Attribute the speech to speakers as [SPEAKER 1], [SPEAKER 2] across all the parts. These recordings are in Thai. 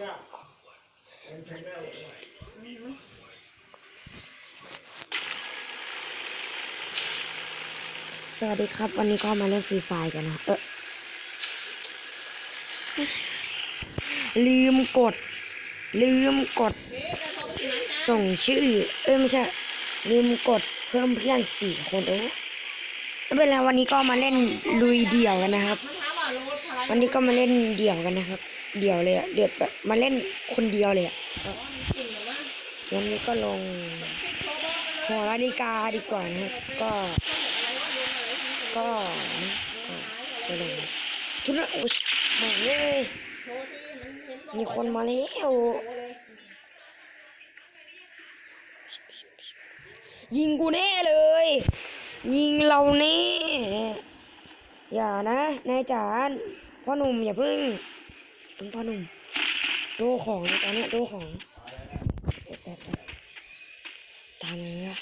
[SPEAKER 1] สวัสดีครับ วันนี้ก็มาเล่นฟรีไฟกันนะ เออลืมกด ลืมกด ส่งชื่อ เอ้ยไม่ใช่ ลืมกดเพิ่มเพื่อนสี่คนโอ้ไม่เป็นไรวันนี้ก็มาเล่นลุยเดี่ยวกันนะครับ วันนี้ก็มาเล่นเดี่ยวกันนะครับ เดี่ยวเลยอะเดือดแบบมาเล่นคนเดียวเลยอะวันนี้ก็ลงหัวนาฬิกาดีกว่านะครับก็ก็นะก็ไปลงทุนละโอ้ยแม่งเลยมีคนมาแล้วยิงกูแน่เลย ยิงเราแน่อย่านะนายจานพ่อหนุ่มอย่าพึ่ง เป็นพ่อหนุ่มโดของตอนเนี้ยโดของตามเลยนะ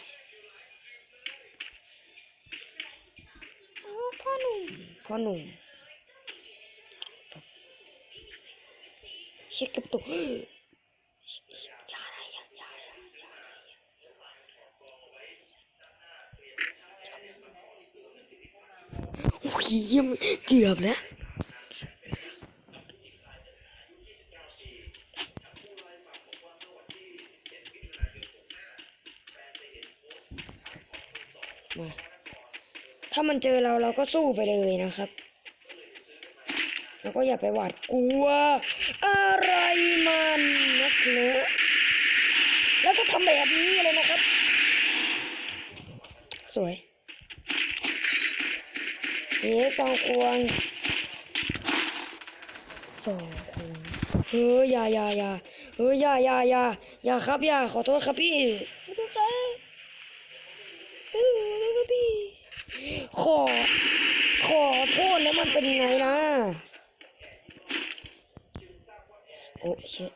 [SPEAKER 1] โอ้พ่อหนุ่มพ่อหนุ่มเช็คกับตัวอย่านะอย่าอย่าอย่าโอ้ยเยี่ยมเกือบแล้ว มันเจอเราเราก็สู้ไปเลยนะครับแล้วก็อย่าไปหวาดกลัว อะไรมันนะครับแล้วก็ทำแบบนี้เลยนะครับ สวยเฮ้สองควงสองควงเฮ้ยอย่าอย่าอย่าเฮ้ยอย่าอย่าอย่าอย่าครับอย่าขอโทษครับพี่ขอโทษครับเออขอโทษครับพี่ ขอ ขอโทษแล้ว มันเป็นยังไงนะโอ้เชด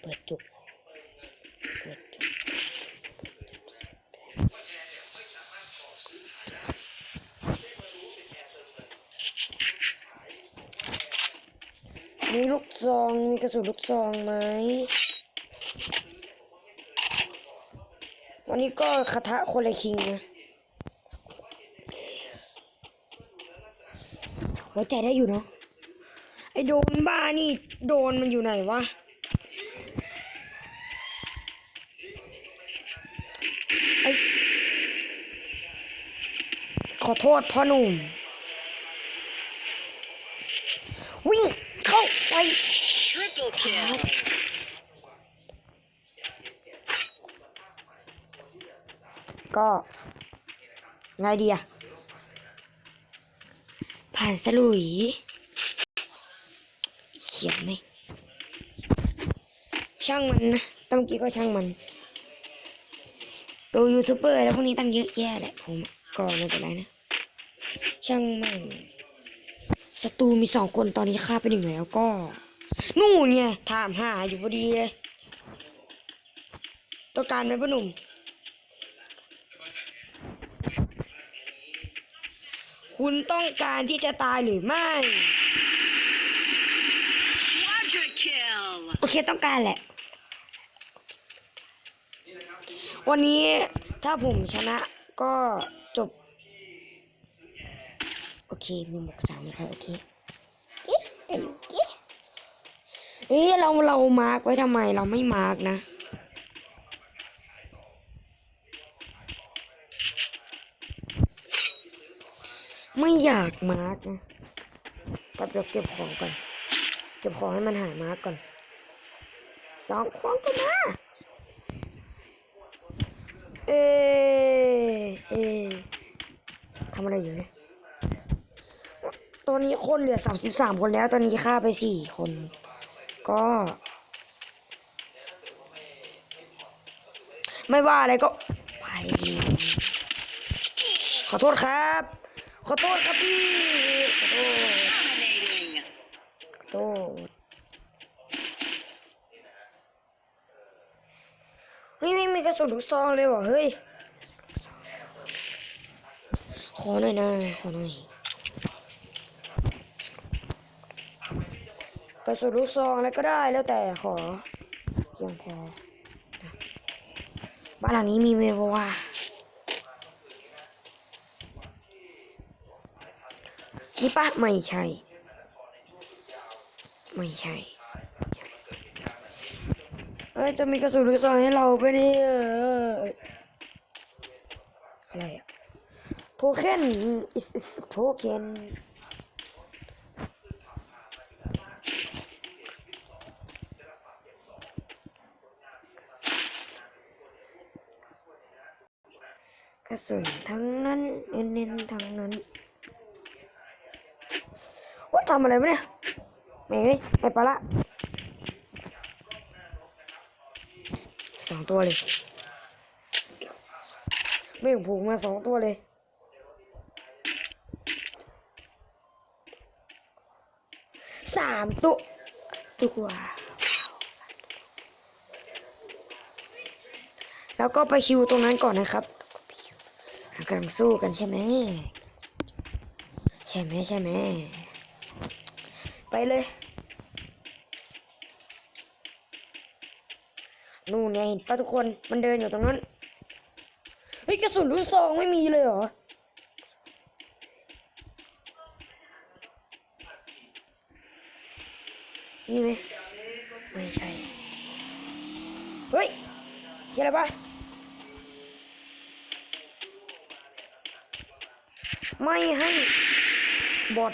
[SPEAKER 1] เปิดจุกเปิดจุกมีลูกซอง มีกระสุนลูกซองไหม วันนี้ก็คาถะคนละคิงนะ ไว้ใจได้อยู่เนาะไอโดนบ้านี่ โดนมันอยู่ไหนวะไอขอโทษพ่อหนุ่ม วิ่งเข้าไป
[SPEAKER 2] Triple kill.
[SPEAKER 1] ก็ไงดีอะ ผ่านสลุย เขียนไหม ช่างมันนะตั้งกี้ก็ช่างมันดูยูทูบเบอร์แล้วพวกนี้ตั้งเยอะแยะแหละผมก็ไม่เป็นไรนะ ช่างมันศัตรูมีสองคนตอนนี้ฆ่าไปหนึ่งแล้วก็ นู่นไงถามหาอยู่พอดีเลยต้องการไหมพ่อหนุ่ม คุณต้องการที่จะตายหรือไม่
[SPEAKER 2] Quadra kill.
[SPEAKER 1] โอเคต้องการแหละ วันนี้ถ้าผมชนะก็จบ โอเค มีหมวกสามนะครับโอเคเอ๊ะเอ๊ะเอ๊ะเอ๊ะเราเรามาร์กไว้ทำไมเราไม่มาร์กนะ ไม่อยากมาร์กนะแป๊บเดียวเก็บของก่อน เก็บของให้มันหายมาร์กก่อน สองควงก็มา เอเอทำอะไรอยู่เนี่ย ตอนนี้คนเหลือสามสิบสามคนแล้ว ตอนนี้ฆ่าไปสี่คน ก็ไม่ว่าอะไรก็ไป ขอโทษครับ ขอโทษครับพี่ขอโทษขอโทษเฮ้ยไม่มีกระสุนลูกซองเลยว่ะเฮ้ย ขอหน่อยนะขอหน่อยกระสุนลูกซองอะไรก็ได้แล้วแต่ขอเพียงพอบ้านหลังนี้มีเมลว่า นี่ปะไม่ใช่ ไม่ใช่ เอ้ย จะมีกระสุนลูกซองให้เราไปเนี่ยเอออะไรอะโทเค็น is is โทเค็นกระสุนทั้งนั้น เน้นๆทั้งนั้น ทำอะไรวะเนี่ยแม่งไอ้ปลาละสองตัวเลยไม่งผูกมาสองตัวเลยสามตัวตัวแล้วก็ไปคิวตรงนั้นก่อนนะครับกำลังสู้กันใช่ไหมใช่ไหมใช่ไหม ไปเลย นู่นไงเห็นปะทุกคน มันเดินอยู่ตรงนั้น เฮ้ยกระสุนลูกซองไม่มีเลยเหรอ นี่ไหมไม่ใช่ เฮ้ยเห็นอะไรปะไม่ให้บอด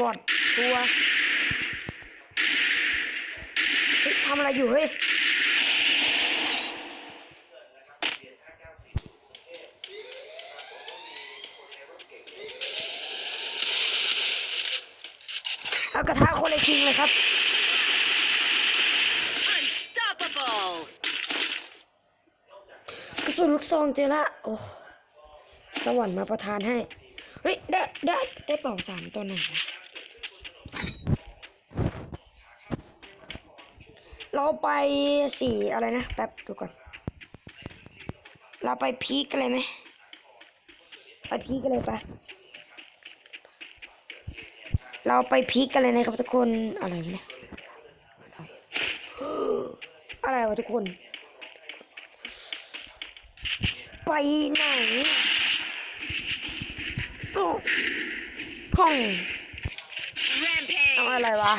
[SPEAKER 1] บอดตัวำอะไรอยู่เฮ้ยเอากระทะคนเลยทิ้งเลยครับ
[SPEAKER 2] Unstoppable.
[SPEAKER 1] กระสุนลูกซองเจอละโอ้สวรรค์มาประทานให้ เฮ้ย ได้ ได้ ได้เป่าสามตัวไหนว เราไปสี่อะไรนะแป๊บดูก่อน เราไปพีกอะไรไหมไปพีกอะไรไปะเราไปพีกกันเลยนะครับทุกคนอะไรวะเนี่ยอะไรวะทุกคน ไปไหนอ้าวห้อง
[SPEAKER 2] Rampage.
[SPEAKER 1] ทำอะไรวะ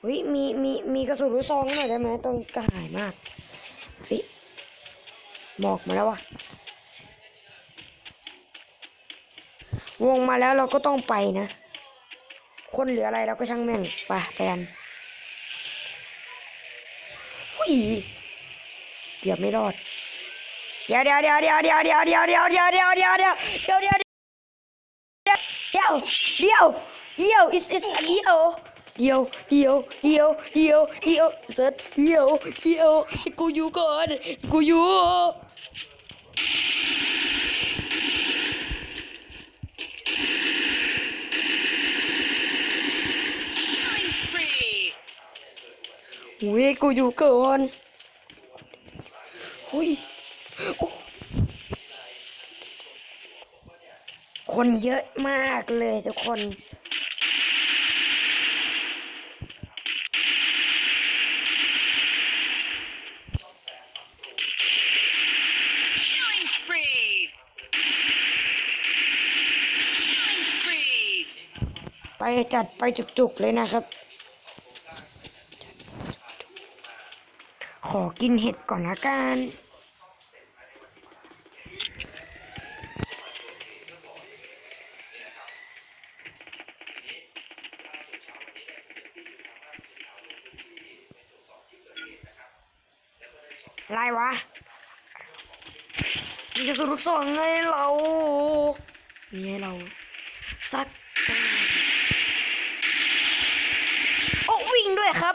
[SPEAKER 1] เฮ้ย มี มีกระสุนลูกซองหน่อยได้ไหมตรงกระหายมากเฮ้ยหมอกมาแล้ววะวงมาแล้วเราก็ต้องไปนะ คนเหลืออะไรเราก็ช่างแม่งไปไปกันหุยเกือบไม่รอด เดี๋ยวเดี๋ยวเดี๋ยวเดี๋ยวเดี๋ยวเดี๋ยวเดี๋ยวเดี๋ยวเดี๋ยวเดี๋ยวเดี๋ยวเดี๋ยวเดี๋ยวเดี๋ยวเดี๋ยวเดี๋ยวเดี๋ยวเดี๋ยว is is เดี๋ยว เดียวเดียวเดียวเดียวเดียวเสร็จเดียวเดียวให้กูอยู่ก่อนกูอยู่
[SPEAKER 2] Killing spree.
[SPEAKER 1] หุยกูอยู่ก่อนหุยอคนเยอะมากเลยทุกคน จัดไปจุกๆเลยนะครับ ขอกินเห็ดก่อนละกันไรวะมีกระสุนลูกซองให้เรามีให้เรา สักตั้งโอ้วิ่งด้วยครับ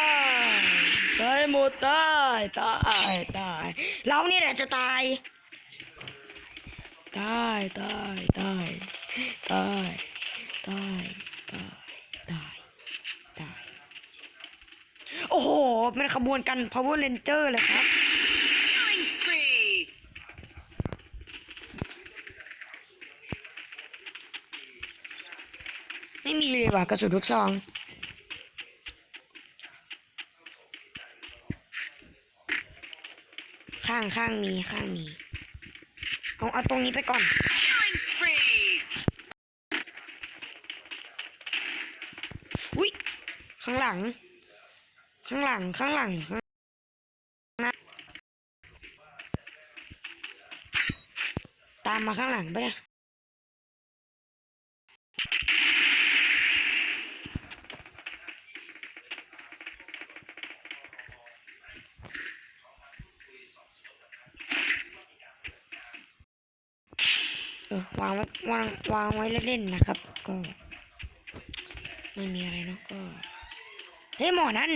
[SPEAKER 1] ตายตายตายตาย เรานี่แหละจะตาย ตายตายตายตายตายตายตายตาย โอ้โหเป็นขบวนกัน power ranger เลยครับไม่มีเลยว่ะกระสุนทุกซอง ข้างข้างมีข้างมีเอาเอาตรงนี้ไปก่อน อุ้ยข้างหลัง ข้างหลังข้างหลังข้างนะตามมาข้างหลังไปเนี่ย วางวางวางไว้เล่นๆนะครับ ก็ไม่มีอะไรเนาะก็เฮ้ยหมอนั่น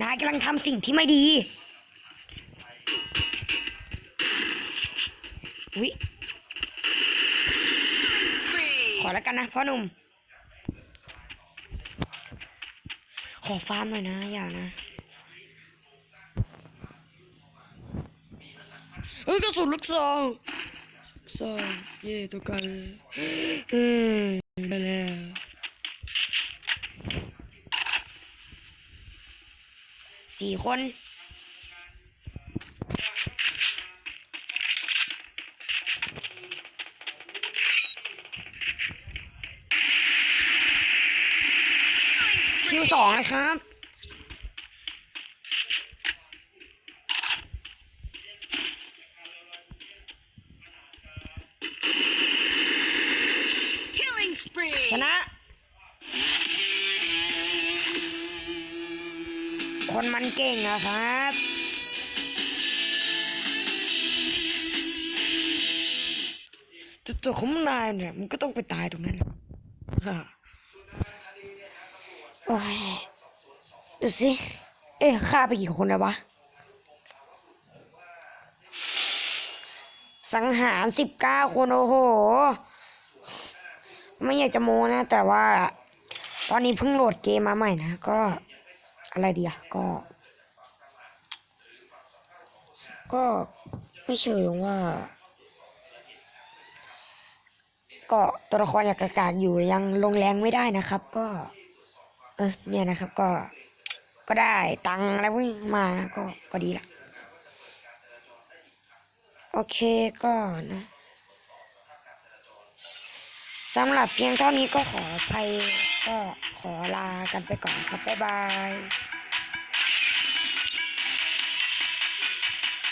[SPEAKER 1] นายกำลังทำสิ่งที่ไม่ดีวิ
[SPEAKER 2] Spree.
[SPEAKER 1] ขอแล้วกันนะพ่อหนุ่ม ขอฟาร์มหน่อยนะ อย่านะเฮ้ยกระสุนลูกซอง ลูกซองเย่ตัวกันเฮ้ยได้แล้วสี่คนคิวสองนะครับ ชนะ คนมันเก่งนะครับจุดๆของมันายเนี่ยมันก็ต้องไปตายตรงนั้นแหละฮ่าโอ้ยดูสิ เอ๊ะฆ่าไปกี่คนแล้ววะ สังหารสิบเก้าคน โอ้โห ไม่อยากจะโมนะ แต่ว่า ตอนนี้เพิ่งโหลดเกมมาใหม่นะ ก็อะไรดีอะก็ ก็ไม่เชิงว่าก็ตัวละครอยากกากอยู่ยังลงแรงไม่ได้นะครับ ก็ เออเนี่ยนะครับ ก็ ก็ได้ตังอะไรพวกนี้มาก็ก็ดีละโอเคก็นะ สำหรับเพียงเท่านี้ก็ขออภัยก็ขอลากันไปก่อนครับบ๊ายบาย